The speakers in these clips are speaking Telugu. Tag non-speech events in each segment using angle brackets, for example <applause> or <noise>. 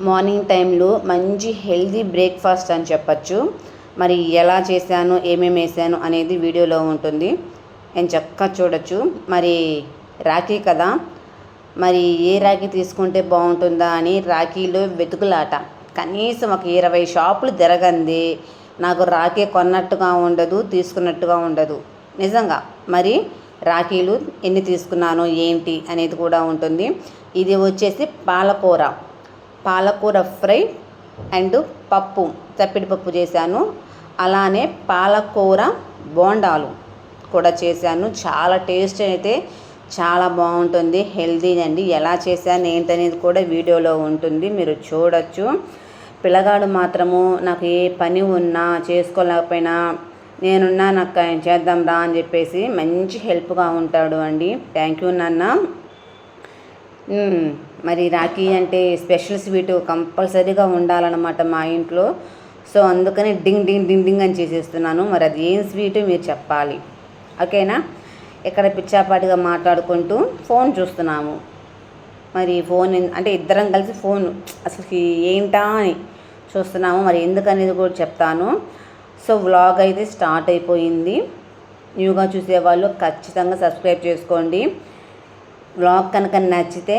మార్నింగ్ టైంలో మంచి హెల్దీ బ్రేక్ఫాస్ట్ అని చెప్పచ్చు. మరి ఎలా చేశాను ఏమేమి వేసాను అనేది వీడియోలో ఉంటుంది. నేను చక్కగా చూడొచ్చు. మరి రాఖీ కదా? మరి ఏ రాఖీ తీసుకుంటే బాగుంటుందా అని రాఖీలో వెతుకులాట. కనీసం ఒక ఇరవై షాపులు తిరగంది. నాకు రాఖీ కొన్నట్టుగా ఉండదు తీసుకున్నట్టుగా ఉండదు. నిజంగా మరి రాఖీలు ఎన్ని తీసుకున్నాను ఏంటి అనేది కూడా ఉంటుంది. ఇది వచ్చేసి పాలకూర. పాలకూర ఫ్రై అండ్ పప్పు చప్పిడి పప్పు చేశాను. అలానే పాలకూర బోండాలు కూడా చేశాను. చాలా టేస్ట్ అయితే చాలా బాగుంటుంది. హెల్దీ అండి ఎలా చేశాను ఏంటనేది కూడా వీడియోలో ఉంటుంది. మీరు చూడొచ్చు. పిల్లగాడు మాత్రము నాకు ఏ పని ఉన్నా చేసుకోలేకపోయినా నేనున్నా నాకు చేద్దాం రా అని చెప్పేసి మంచి హెల్ప్గా ఉంటాడు అండి. థ్యాంక్ యూ నాన్న. మరి రాఖీ అంటే స్పెషల్ స్వీట్ కంపల్సరీగా ఉండాలన్నమాట మా ఇంట్లో. సో అందుకని డింగ్ డింగ్ డింగ్ డింగ్ అని చేసేస్తున్నాను. మరి అది ఏం స్వీట్ మీరు చెప్పాలి. ఓకేనా? ఇక్కడ పిచ్చాపాటిగా మాట్లాడుకుంటూ ఫోన్ చూస్తున్నాము. మరి ఫోన్ అంటే ఇద్దరం కలిసి ఫోన్ అసలు ఏంటా అని చూస్తున్నాము. మరి ఎందుకనేది కూడా చెప్తాను. సో వ్లాగ్ అయితే స్టార్ట్ అయిపోయింది. న్యూగా చూసేవాళ్ళు ఖచ్చితంగా సబ్స్క్రైబ్ చేసుకోండి. వ్లాగ్ కనుక నచ్చితే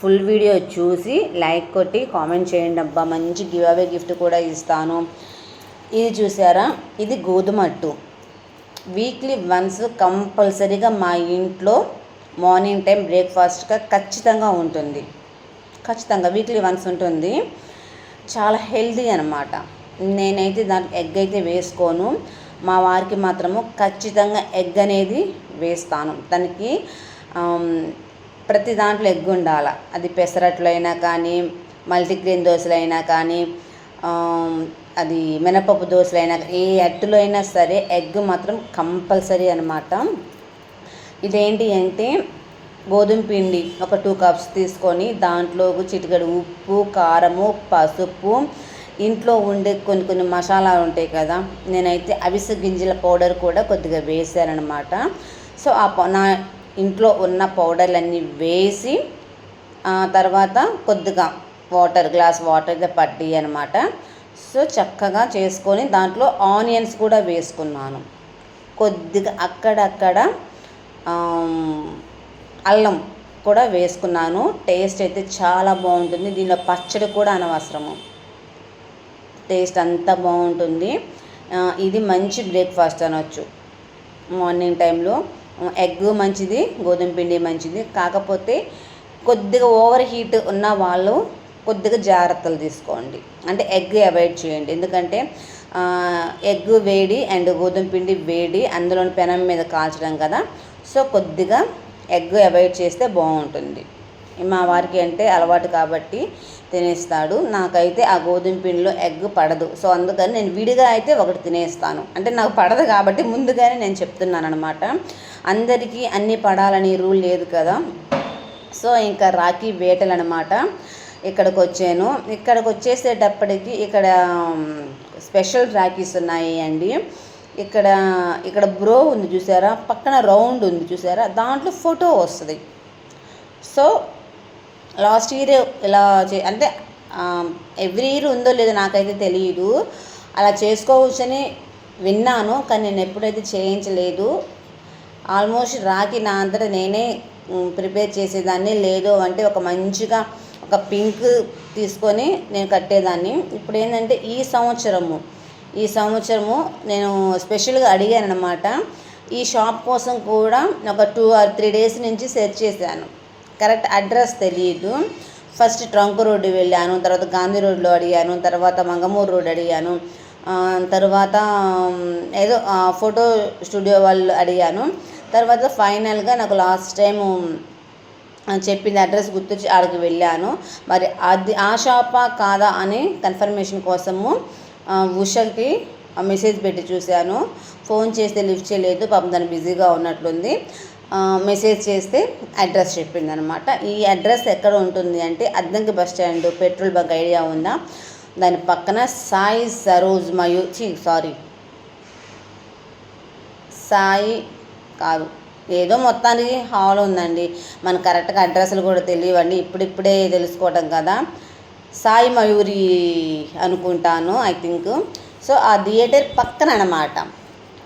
ఫుల్ వీడియో చూసి లైక్ కొట్టి కామెంట్ చేయండి అబ్బా. మంచి గివ్ అవే గిఫ్ట్ కూడా ఇస్తాను. ఇది చూసారా? ఇది గోధుమ అట్టు. వీక్లీ వన్స్ కంపల్సరీగా మా ఇంట్లో మార్నింగ్ టైం బ్రేక్ఫాస్ట్గా ఖచ్చితంగా ఉంటుంది. ఖచ్చితంగా వీక్లీ వన్స్ ఉంటుంది. చాలా హెల్దీ అనమాట నేనైతే దానికి ఎగ్ అయితే వేసుకోను. మా వారికి మాత్రము ఖచ్చితంగా ఎగ్ అనేది వేస్తాను. దానికి ప్రతి దాంట్లో ఎగ్ ఉండాలి? అది పెసరట్లు అయినా కానీ మల్టీగ్రెయిన్ దోశలు అయినా కానీ అది మినపప్పు దోశలు అయినా ఏ అట్టులో అయినా సరే ఎగ్ మాత్రం కంపల్సరీ అనమాట ఇదేంటి అంటే గోధుమ పిండి ఒక టూ కప్స్ తీసుకొని దాంట్లో ఒక చిటికెడు ఉప్పు కారము పసుపు ఇంట్లో ఉండే కొన్ని కొన్ని మసాలాలు ఉంటాయి కదా నేనైతే అవిసె గింజల పౌడర్ కూడా కొద్దిగా వేసానమాట సో ఆ నా ఇంట్లో ఉన్న పౌడర్లన్నీ వేసి తర్వాత కొద్దిగా వాటర్ గ్లాస్ వాటర్ అయితే పట్టి అనమాట సో చక్కగా చేసుకొని దాంట్లో ఆనియన్స్ కూడా వేసుకున్నాను. కొద్దిగా అక్కడక్కడ అల్లం కూడా వేసుకున్నాను. టేస్ట్ అయితే చాలా బాగుంటుంది. దీనిలో పచ్చడి కూడా అనవసరము. టేస్ట్ అంతా బాగుంటుంది. ఇది మంచి బ్రేక్ఫాస్ట్ అనొచ్చు. మార్నింగ్ టైంలో ఎగ్ మంచిది గోధుమ పిండి మంచిది. కాకపోతే కొద్దిగా ఓవర్ హీట్ ఉన్న వాళ్ళు కొద్దిగా జాగ్రత్తలు తీసుకోండి. అంటే ఎగ్ అవాయిడ్ చేయండి. ఎందుకంటే ఎగ్ వేడి అండ్ గోధుమ పిండి వేడి అందులోని పెనం మీద కాల్చడం కదా. సో కొద్దిగా ఎగ్ అవాయిడ్ చేస్తే బాగుంటుంది. మా వారికి అంటే అలవాటు కాబట్టి తినేస్తాడు. నాకైతే ఆ గోధుమ పిండిలో ఎగ్ పడదు. సో అందుకని నేను విడిగా అయితే ఒకటి తినేస్తాను. అంటే నాకు పడదు కాబట్టి ముందుగానే నేను చెప్తున్నాను అనమాట అందరికీ అన్నీ పడాలని రూల్ లేదు కదా. సో ఇంకా రాఖీ వేటలు అనమాట ఇక్కడికి వచ్చాను ఇక్కడికి వచ్చేసేటప్పటికి ఇక్కడ స్పెషల్ రాఖీస్ ఉన్నాయి అండి. ఇక్కడ ఇక్కడ బ్రో ఉంది చూసారా? పక్కన రౌండ్ ఉంది చూసారా? దాంట్లో ఫోటో వస్తుంది. సో లాస్ట్ ఇయర్ ఇలా చే అంటే ఎవ్రీ ఇయర్ ఉందో లేదో నాకైతే తెలియదు అలా చేసుకోవచ్చని విన్నాను కానీ నేను ఎప్పుడైతే చేయించలేదు ఆల్మోస్ట్ రాకి నా అంతటా నేనే ప్రిపేర్ చేసేదాన్ని. లేదు అంటే ఒక మంచిగా ఒక పింక్ తీసుకొని నేను కట్టేదాన్ని. ఇప్పుడు ఏంటంటే ఈ సంవత్సరము ఈ సంవత్సరము నేను స్పెషల్గా అడిగాను అనమాట ఈ షాప్ కోసం కూడా ఒక టూ ఆర్ త్రీ డేస్ నుంచి సెర్చ్ చేశాను. కరెక్ట్ అడ్రస్ తెలియదు ఫస్ట్ ట్రంక్ రోడ్డు వెళ్ళాను తర్వాత గాంధీ రోడ్లో అడిగాను తర్వాత మంగమూరు రోడ్ అడిగాను తర్వాత ఏదో ఫోటో స్టూడియో వాళ్ళు అడిగాను. తర్వాత ఫైనల్గా నాకు లాస్ట్ టైం చెప్పింది అడ్రస్ గుర్తొచ్చి ఆడికి వెళ్ళాను. మరి అది ఆ షాపా కాదా అని కన్ఫర్మేషన్ కోసము ఉషకి మెసేజ్ పెట్టి చూశాను. ఫోన్ చేస్తే లిఫ్ట్ చేయలేదు పాపం తను బిజీగా ఉన్నట్లుంది. మెసేజ్ చేస్తే అడ్రస్ చెప్పింది అనమాట ఈ అడ్రస్ ఎక్కడ ఉంటుంది అంటే Addanki bus stand petrol bunk idea ఉందా? దాని పక్కన సాయి సరోజ్ మయూ సారీ. సాయి కాదు. ఏదో మొత్తానికి హాల్ ఉందండి. మన కరెక్ట్గా అడ్రస్లు కూడా తెలియవండి. ఇప్పుడిప్పుడే తెలుసుకోవటం కదా. సాయి మయూరి అనుకుంటాను ఐ థింక్. సో ఆ థియేటర్ పక్కన అనమాట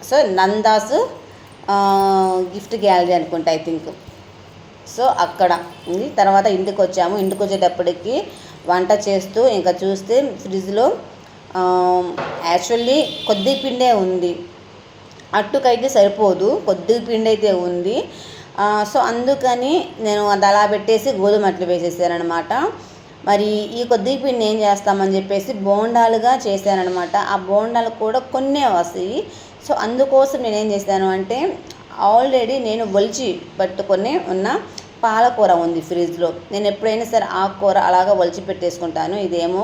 సో నందాస్ గిఫ్ట్ గ్యాలరీ అనుకుంటా ఐ థింక్ సో అక్కడ ఉంది. తర్వాత ఇంటికి వచ్చాము ఇంటికి వచ్చేటప్పటికి వంట చేస్తూ ఇంకా చూస్తే ఫ్రిడ్జ్లో యాక్చువల్లీ కొద్ది పిండే ఉంది. అట్టుకైతే సరిపోదు. కొద్ది పిండి అయితే ఉంది సో అందుకని నేను అది అలా పెట్టేసి గోధుమ అట్లు వేసేసాను మరి ఈ కొద్ది పిండి ఏం చేస్తామని చెప్పేసి బోండాలుగా చేశానమాట ఆ బోండాలు కూడా కొన్నే వస్తాయి. సో అందుకోసం నేనేం చేశాను అంటే ఆల్రెడీ నేను ఒలిచి పట్టుకొని ఉన్న పాలకూర ఉంది ఫ్రిడ్జ్లో. నేను ఎప్పుడైనా సరే ఆకుకూర అలాగా ఒలిచి పెట్టేసుకుంటాను. ఇదేమో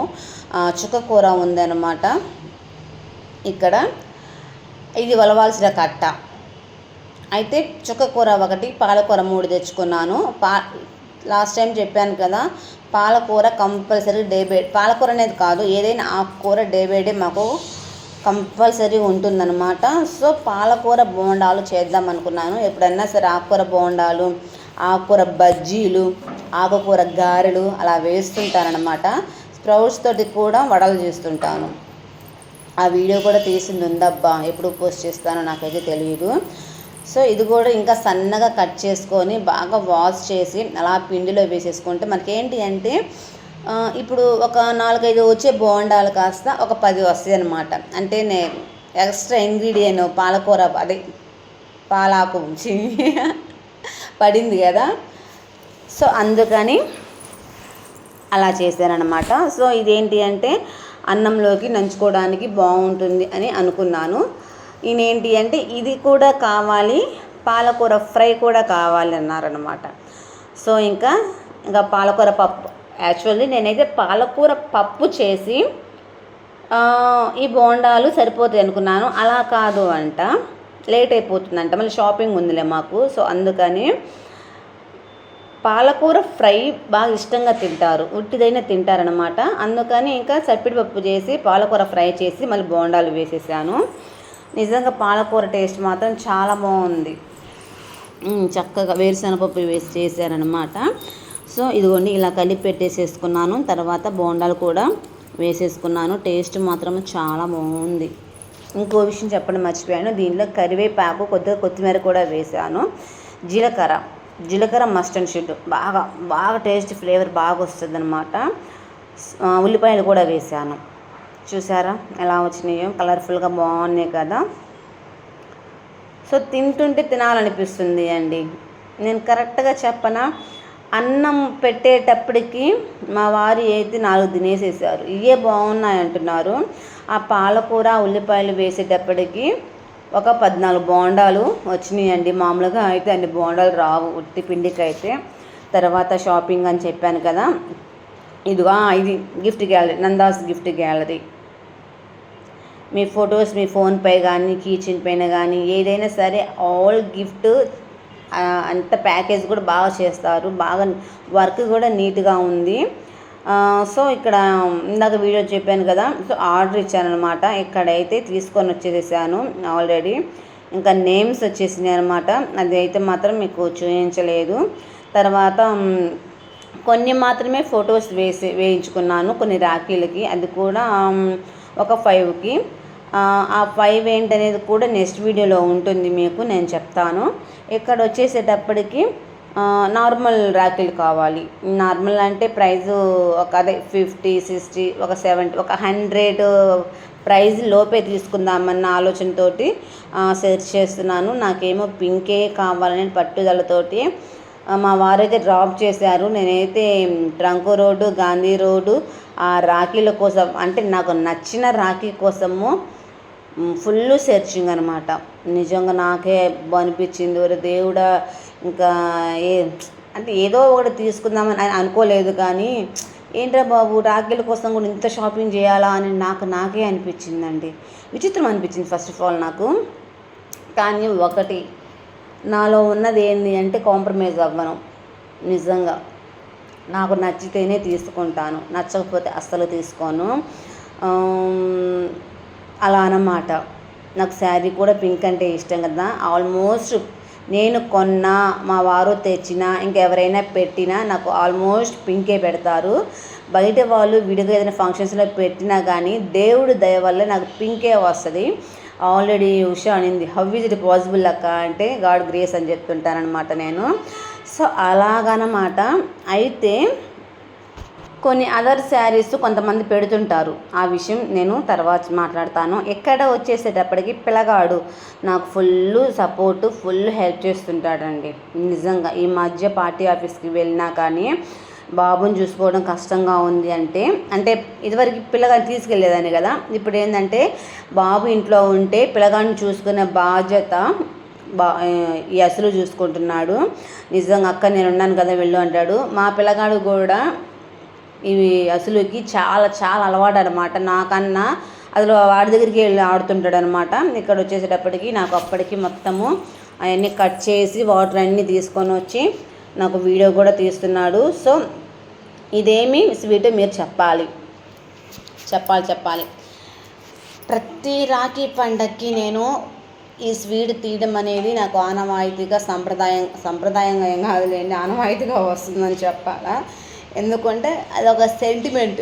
చుక్కకూర ఉందన్నమాట. ఇక్కడ ఇది వలవాల్సిన కట్ట. అయితే చుక్కకూర ఒకటి పాలకూర మూడు తెచ్చుకున్నాను. పా లాస్ట్ టైం చెప్పాను కదా పాలకూర కంపల్సరీ డే బై పాలకూర అనేది కాదు ఏదైనా ఆకుకూర డే బై డే మాకు కంపల్సరీ ఉంటుందన్నమాట. సో పాలకూర బోండాలు చేద్దాం అనుకున్నాను. ఎప్పుడన్నా సరే ఆకుకూర బోండాలు ఆకుకూర బజ్జీలు ఆకుకూర గారెలు అలా వేస్తుంటానమాట స్ప్రౌట్స్ తోటి కూడా వడలు చేస్తుంటాను. ఆ వీడియో కూడా తీసింది ఉందబ్బా. ఎప్పుడు పోస్ట్ చేస్తానో నాకైతే తెలియదు సో ఇది కూడా ఇంకా సన్నగా కట్ చేసుకొని బాగా వాష్ చేసి అలా పిండిలో వేసేసుకుంటే మనకేంటి అంటే ఇప్పుడు ఒక నాలుగైదు వచ్చే బోండాలు కాస్త ఒక పది వస్తాయి అనమాట అంటే నే ఎక్స్ట్రా ఇంగ్రీడియంట్ పాలకూర అదే పాలాకు <laughs> పడింది కదా. సో అందుకని అలా చేశానన్నమాట. సో ఇదేంటి అంటే అన్నంలోకి నంచుకోవడానికి బాగుంటుంది అని అనుకున్నాను. ఈయనేంటి అంటే ఇది కూడా కావాలి పాలకూర ఫ్రై కూడా కావాలి అన్నారనమాట సో ఇంకా ఇంకా పాలకూర పప్పు యాక్చువల్లీ నేనైతే పాలకూర పప్పు చేసి ఈ బోండాలు సరిపోతాయి అనుకున్నాను. అలా కాదు అంట. లేట్ అయిపోతుందంట. మళ్ళీ షాపింగ్ ఉందిలే మాకు. సో అందుకని పాలకూర ఫ్రై బాగా ఇష్టంగా తింటారు. ఉట్టిదైనా తింటారనమాట అందుకని ఇంకా సర్పిడి పప్పు చేసి పాలకూర ఫ్రై చేసి మళ్ళీ బోండాలు వేసేసాను. నిజంగా పాలకూర టేస్ట్ మాత్రం చాలా బాగుంది. చక్కగా వేరుశనగపప్పు వేసి చేశారనమాట సో ఇదిగోండి ఇలా కలిపి పెట్టేసేసుకున్నాను. తర్వాత బోండాలు కూడా వేసేసుకున్నాను. టేస్ట్ మాత్రం చాలా బాగుంది. ఇంకో విషయం చెప్పడం మర్చిపోయాను. దీనిలో కరివేపాకు కొద్దిగా కొత్తిమీర కూడా వేసాను. జీలకర్ర. జీలకర్ర మస్ట్ అండ్ షుడ్ బాగా బాగా టేస్ట్ ఫ్లేవర్ బాగా వస్తుంది అనమాట ఉల్లిపాయలు కూడా వేసాను. చూసారా? ఎలా వచ్చినాయో? కలర్ఫుల్గా బాగున్నాయి కదా. సో తింటుంటే తినాలనిపిస్తుంది అండి. నేను కరెక్ట్గా చెప్పనా? అన్నం పెట్టేటప్పటికి మా వారు అయితే నాలుగు తినేసేసారు ఇవే బాగున్నాయి అంటున్నారు. ఆ పాలకూర ఉల్లిపాయలు వేసేటప్పటికి ఒక పద్నాలుగు బోండాలు వచ్చినాయండి. మామూలుగా అయితే అన్ని బోండాలు రావు. ఉట్టి పిండికి అయితే తర్వాత షాపింగ్ అని చెప్పాను కదా. ఇదిగా ఇది gift gallery Nanda's gift gallery. మీ ఫొటోస్ మీ ఫోన్పై కానీ కీచెన్ పైన కానీ ఏదైనా సరే ఆల్ గిఫ్ట్ అంత ప్యాకేజ్ కూడా బాగా చేస్తారు. బాగా వర్క్ కూడా నీట్గా ఉంది. సో ఇక్కడ ఇందాక వీడియో చెప్పాను కదా సో ఆర్డర్ ఇచ్చానమాట ఇక్కడైతే తీసుకొని వచ్చేసాను ఆల్రెడీ. ఇంకా నేమ్స్ వచ్చేసినాయి అనమాట అది అయితే మాత్రం మీకు చూపించలేదు. తర్వాత కొన్ని మాత్రమే ఫొటోస్ వేసి వేయించుకున్నాను కొన్ని రాఖీలకి. అది కూడా ఒక ఫైవ్కి. ఆ ఫైవ్ ఏంటనేది కూడా నెక్స్ట్ వీడియోలో ఉంటుంది మీకు నేను చెప్తాను. ఇక్కడ వచ్చేసేటప్పటికి నార్మల్ రాఖీలు కావాలి. నార్మల్ అంటే ప్రైస్ ఒక అదే ఫిఫ్టీ సిక్స్టీ ఒక సెవెంటీ ఒక హండ్రెడ్ ప్రైజ్ లోపే తీసుకుందామన్న ఆలోచనతోటి సెర్చ్ చేస్తున్నాను. నాకేమో పింకే కావాలని పట్టుదలతోటి మా వారైతే డ్రాప్ చేశారు. నేనైతే ట్రంక్ రోడ్డు గాంధీ రోడ్డు ఆ రాఖీల కోసం అంటే నాకు నచ్చిన రాఖీ కోసము ఫుల్ సెర్చింగ్ అనమాట నిజంగా నాకే అనిపించింది ఒరే దేవుడా ఇంకా ఏ అంటే ఏదో ఒకటి తీసుకుందామని అనుకోలేదు కానీ ఏంట్రా బాబు రాఖీల కోసం కూడా ఇంత షాపింగ్ చేయాలా అని నాకు నాకే అనిపించిందండి. విచిత్రం అనిపించింది ఫస్ట్ ఆఫ్ ఆల్ నాకు. కానీ ఒకటి నాలో ఉన్నది ఏంది అంటే కాంప్రమైజ్ అవ్వను నిజంగా. నాకు నచ్చితేనే తీసుకుంటాను నచ్చకపోతే అస్సలు తీసుకోను. అలా అన్నమాట. నాకు శారీ కూడా పింక్ అంటే ఇష్టం కదా. ఆల్మోస్ట్ నేను కొన్నా మా వారు తెచ్చినా ఇంకెవరైనా పెట్టినా నాకు ఆల్మోస్ట్ పింకే పెడతారు. బయట వాళ్ళు విడిగా ఏదైనా ఫంక్షన్స్లో పెట్టినా కానీ దేవుడు దయ వల్ల నాకు పింకే వస్తుంది. ఆల్రెడీ ఉషా అనింది హౌ ఇస్ ఇట్ పాసిబుల్ అక్క? అంటే గాడ్ గ్రేస్ అని చెప్తుంటానమాట నేను. సో అలాగనమాట అయితే కొన్ని అదర్ శారీస్ కొంతమంది పెడుతుంటారు. ఆ విషయం నేను తర్వాత మాట్లాడతాను. ఎక్కడ వచ్చేసేటప్పటికి పిల్లగాడు నాకు ఫుల్ సపోర్ట్ ఫుల్ హెల్ప్ చేస్తుంటాడండి. నిజంగా ఈ మధ్య పార్టీ ఆఫీస్కి వెళ్ళినా కానీ బాబుని చూసుకోవడం కష్టంగా ఉంది అంటే అంటే ఇదివరకు పిల్లగాని తీసుకెళ్ళేదాన్ని కదా. ఇప్పుడు ఏంటంటే బాబు ఇంట్లో ఉంటే పిల్లగాడిని చూసుకునే బాధ్యత బా ఈ అసలు చూసుకుంటున్నాడు. నిజంగా అక్క నేను ఉన్నాను కదా వెళ్ళు అంటాడు. మా పిల్లగాడు కూడా ఇవి అసలుకి చాలా చాలా అలవాటు అనమాట నాకన్నా అసలు వాడి దగ్గరికి వెళ్ళి ఆడుతుంటాడు అనమాట ఇక్కడ వచ్చేసేటప్పటికి నాకు అప్పటికి మొత్తము అవన్నీ కట్ చేసి వాటర్ అన్నీ తీసుకొని వచ్చి నాకు వీడియో కూడా తీస్తున్నాడు. సో ఇదేమి స్వీట్ మీరు చెప్పాలి. చెప్పాలి చెప్పాలి. ప్రతి రాఖీ పండక్కి నేను ఈ స్వీట్ తీయడం అనేది నాకు ఆనవాయితీగా సంప్రదాయం సంప్రదాయంగా ఏం కాదులేండి ఆనవాయితీగా వస్తుందని చెప్పాలా. ఎందుకంటే అదొక సెంటిమెంట్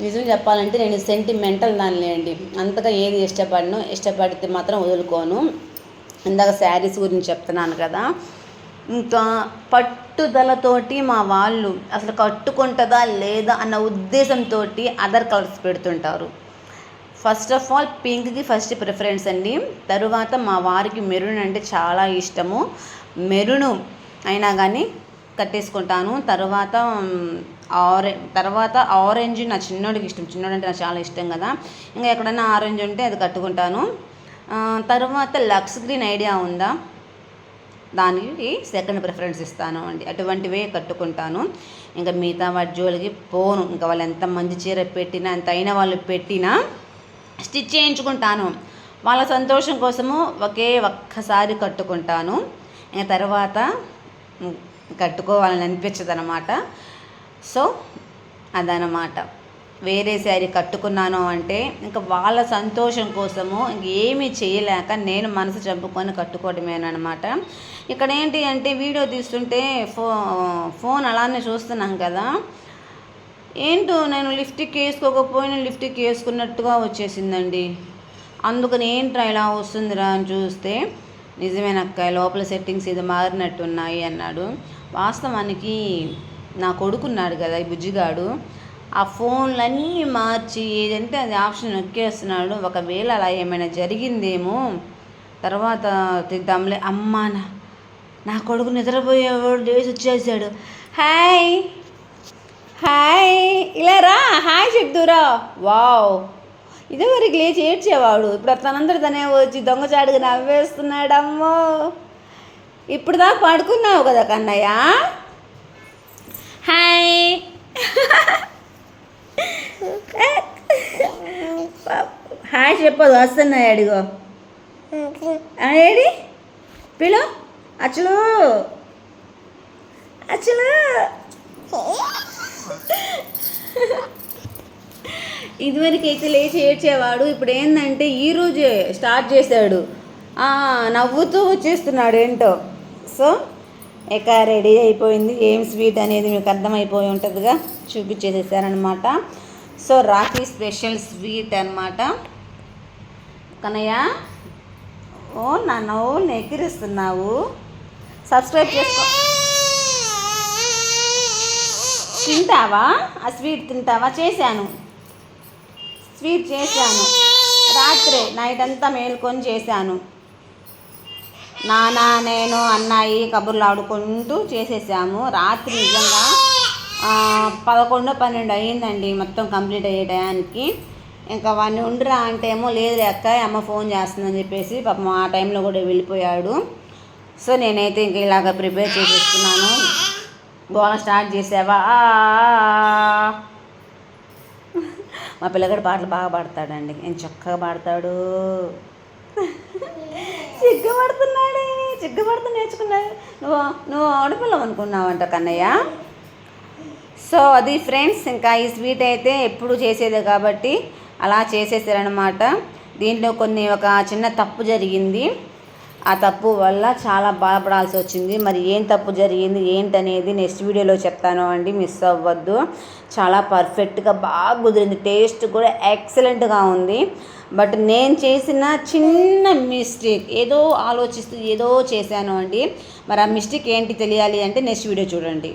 నిజం చెప్పాలంటే నేను సెంటిమెంటల్ దానిలేండి అంతగా ఏది ఇష్టపడను ఇష్టపడితే మాత్రం వదులుకోను. ఇందాక శారీస్ గురించి చెప్తున్నాను కదా. ఇంకా పట్టుదలతోటి మా వాళ్ళు అసలు కట్టుకుంటుందా లేదా అన్న ఉద్దేశంతో అదర్ కలర్స్ పెడుతుంటారు. ఫస్ట్ ఆఫ్ ఆల్ పింక్కి ఫస్ట్ ప్రిఫరెన్స్ అండి. తరువాత మా వారికి మెరూన్ అంటే చాలా ఇష్టము. మెరును అయినా కానీ కట్టేసుకుంటాను. తర్వాత ఆరె తర్వాత ఆరెంజ్ నా చిన్నోడికి ఇష్టం. చిన్నోడు అంటే నాకు చాలా ఇష్టం కదా. ఇంకా ఎక్కడైనా ఆరెంజ్ ఉంటే అది కట్టుకుంటాను. తర్వాత లక్స్ గ్రీన్ ఐడియా ఉందా? దానికి సెకండ్ ప్రిఫరెన్స్ ఇస్తాను అండి. అటువంటివే కట్టుకుంటాను. ఇంకా మిగతా వాటి జోలికి పోను. ఇంకా వాళ్ళు ఎంత మంచి చీర పెట్టినా ఎంత అయిన వాళ్ళు పెట్టినా స్టిచ్ చేయించుకుంటాను. వాళ్ళ సంతోషం కోసము ఒకే ఒక్కసారి కట్టుకుంటాను. ఇంకా తర్వాత కట్టుకోవాలని అనిపించదు అనమాట సో అదనమాట వేరే శారీ కట్టుకున్నాను అంటే ఇంకా వాళ్ళ సంతోషం కోసము ఇంకేమీ చేయలేక నేను మనసు చంపుకొని కట్టుకోవడమేనమాట ఇక్కడ ఏంటి అంటే వీడియో తీస్తుంటే ఫో ఫోన్ అలానే చూస్తున్నాం కదా. ఏంటో నేను లిఫ్ట్కి వేసుకోకపోయినా లిఫ్ట్కి వేసుకున్నట్టుగా వచ్చేసిందండి. అందుకని ఏంట్రా ఇలా వస్తుందిరా అని చూస్తే నిజమేనక్క లోపల సెట్టింగ్స్ ఇది మారినట్టున్నాయి అన్నాడు. వాస్తవానికి నా కొడుకున్నాడు కదా ఈ బుజ్జిగాడు. ఆ ఫోన్లన్నీ మార్చి ఏదంటే అది ఆప్షన్ నొక్కేస్తున్నాడు. ఒకవేళ అలా ఏమైనా జరిగిందేమో తర్వాత తిద్దాంలే అమ్మా నా కొడుకు నిద్రపోయేవాడు లేచి వచ్చేసాడు. హాయ్ హాయ్ ఇలా రా హాయ్ చెప్తురా వావ్ ఇదివరకు లేచి ఏడ్చేవాడు. ఇప్పుడు తనందరూ తనే వచ్చి దొంగచాటుగా నవ్వేస్తున్నాడమ్మో. ఇప్పుడు దాకా పడుకున్నావు కదా కన్నయ్య? హాయ్. హాయ్ చెప్పదు వస్తున్నాయి అడిగో. ఏడి? పిలు అచ్చులు. అచ్చులు. ఇదివరకు అయితే లేచి ఏడ్చేవాడు ఇప్పుడు ఏంటంటే ఈరోజే స్టార్ట్ చేశాడు. నవ్వుతూ వచ్చేస్తున్నాడు ఏంటో. సో ఇక రెడీ అయిపోయింది. ఏం స్వీట్ అనేది మీకు అర్థమైపోయి ఉంటుందిగా. చూపించేసేసారనమాట సో రాఖీ స్పెషల్ స్వీట్ అన్నమాట. కనయ్య ఓ నా నవ్వు ఎక్కిరిస్తున్నావు సబ్స్క్రైబ్ చేసుకో. తింటావా? ఆ స్వీట్ తింటావా? చేశాను. స్వీట్ చేశాను. రాత్రే నైట్ అంతా మేలుకొని చేశాను. నానా నేను అన్నాయి కబుర్లు ఆడుకుంటూ చేసేసాము. రాత్రి నిజంగా పదకొండు పన్నెండు అయ్యిందండి మొత్తం కంప్లీట్ అయ్యే టయానికి. ఇంకా వాడిని ఉండిరా అంటే ఏమో లేదు అక్క అమ్మ ఫోన్ చేస్తుందని చెప్పేసి పాపం ఆ టైంలో కూడా వెళ్ళిపోయాడు. సో నేనైతే ఇంక ఇలాగ ప్రిపేర్ చేసేస్తున్నాను. గోల స్టార్ట్ చేసావా? మా పిల్లగాడు పాటలు బాగా పాడతాడండి. నేను చక్కగా పాడతాడు. సిగ్గుపడుతున్నాడే సిగ్గుపడుతూ నేర్చుకున్నాడు. నువ్వు నువ్వు ఆడపిల్లం అనుకున్నావంట కన్నయ్య. సో అది ఫ్రెండ్స్ ఇంకా ఈ స్వీట్ అయితే ఎప్పుడు చేసేదే కాబట్టి అలా చేసేసారనమాట దీంట్లో కొన్ని ఒక చిన్న తప్పు జరిగింది. ఆ తప్పు వల్ల చాలా బాధపడాల్సి వచ్చింది. మరి ఏం తప్పు జరిగింది ఏంటనేది నెక్స్ట్ వీడియోలో చెప్తాను అండి మిస్ అవ్వద్దు. చాలా పర్ఫెక్ట్గా బాగా కుదిరింది. టేస్ట్ కూడా ఎక్సలెంట్గా ఉంది. బట్ నేను చేసిన చిన్న మిస్టేక్ ఏదో ఆలోచిస్తూ ఏదో చేశాను అండి. మరి ఆ మిస్టేక్ ఏంటి తెలియాలి అంటే నెక్స్ట్ వీడియో చూడండి.